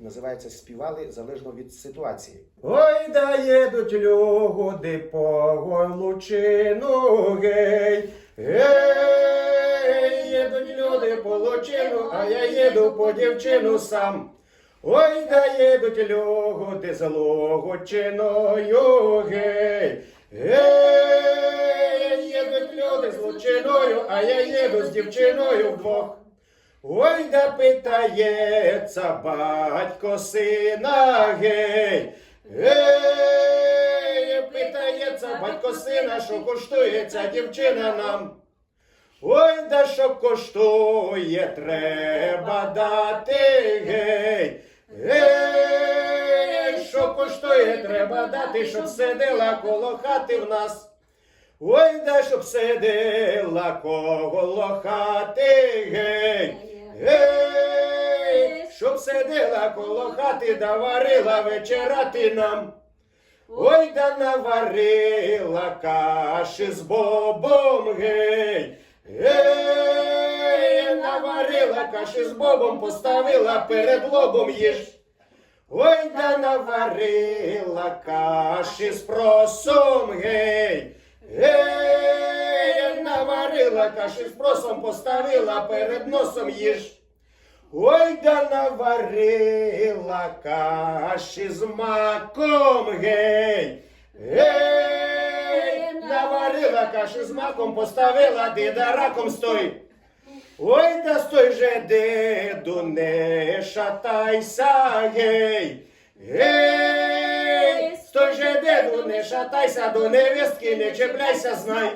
Називається співали залежно від ситуації. Ой, да їдуть люди по лучину, гей, гей, їдуть люди по лучину, а я їду по дівчину сам. Ой, да їдуть люди з лучиною, гей, гей, їдуть люди з лучиною, а я їду з дівчиною вдвох. Ой, да питається батько сина, гей, гей, питається батько сина, що коштує ця дівчина нам. Ой, да що коштує, треба дати, гей, гей, що коштує, треба дати, щоб сидила коло хати в нас. Ой, да щоб сидила коло хати, гей, гей, щоб сидила коло хати, да варила вечерати нам. Ой, да наварила каші з бобом, гей, гей, наварила каші з бобом, поставила перед лобом їж. Ой, да наварила каші з просом, гей, гей, наварила каші з просом, поставила перед носом їж. Ой, да наварила каші з маком, гей, гей, наварила каші з маком, поставила дида раком стой. Ой, да стой же, деду, не шатайся, гей, гей, стой же, деду, не шатайся, до невестки не чепляйся, знай.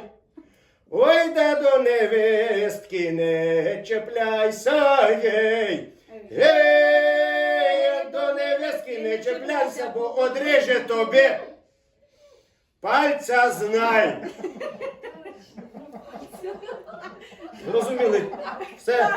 Ой, да до невестки не чепляйся, гей, гей, до невестки не чепляйся, бо одреже тобі пальця знай. Зрозуміли? Все.